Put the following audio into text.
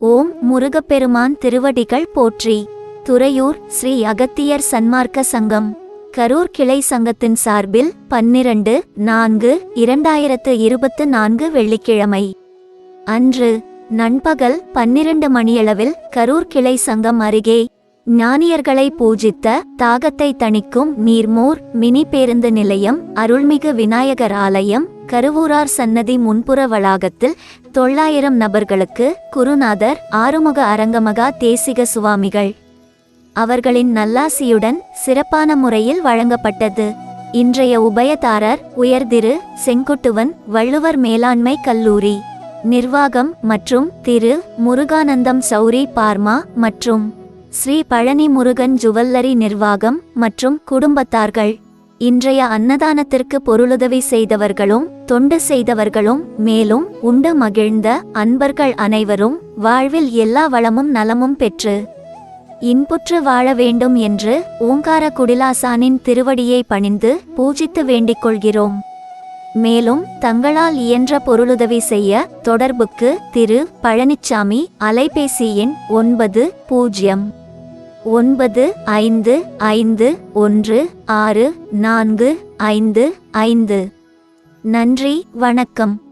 ஓம் முருகப்பெருமான் திருவடிகள் போற்றி. துறையூர் ஸ்ரீ அகத்தியர் சன்மார்க்க சங்கம். கரூர் கிளை சங்கத்தின் சார்பில் பன்னிரண்டு நான்கு இரண்டாயிரத்து இருபத்து நான்கு வெள்ளிக்கிழமை. அன்று நண்பகல் பன்னிரண்டு மணியளவில் கரூர் கிளை சங்கம் அருகே ஞானியர்களை பூஜித்த தாகத்தை தணிக்கும் நீர்மூர் மினி பேருந்து நிலையம் அருள்மிகு விநாயகர் ஆலயம் கருவூரார் சன்னதி முன்புற வளாகத்தில் தொள்ளாயிரம் நபர்களுக்கு குருநாதர் ஆறுமுக அரங்கமகா தேசிக சுவாமிகள். அவர்களின் நல்லாசியுடன் சிறப்பான முறையில் வழங்கப்பட்டது. இன்றைய உபயதாரர் உயர்திரு செங்குட்டுவன் வள்ளுவர் மேலாண்மை கல்லூரி. நிர்வாகம் மற்றும் திரு முருகானந்தம் சௌரி பார்மா மற்றும் ஸ்ரீ பழனி முருகன் ஜுவல்லரி நிர்வாகம் மற்றும் குடும்பத்தார்கள். இன்றைய அன்னதானத்திற்கு பொருளுதவி செய்தவர்களும் தொண்டு செய்தவர்களும் மேலும் உண்டு மகிழ்ந்த அன்பர்கள் அனைவரும் வாழ்வில் எல்லா வளமும் நலமும் பெற்று இன்புற்று வாழ வேண்டும் என்று ஓங்கார குடிலாசானின் திருவடியை பணிந்து பூஜித்து வேண்டிக் கொள்கிறோம். மேலும் தங்களால் இயன்ற பொருளுதவி செய்ய தொடர்புக்கு திரு பழனிச்சாமி அலைபேசி எண் ஒன்பது பூஜ்ஜியம் ஒன்பது ஐந்து ஐந்து ஒன்று ஆறு நான்கு ஐந்து ஐந்து. நன்றி வணக்கம்.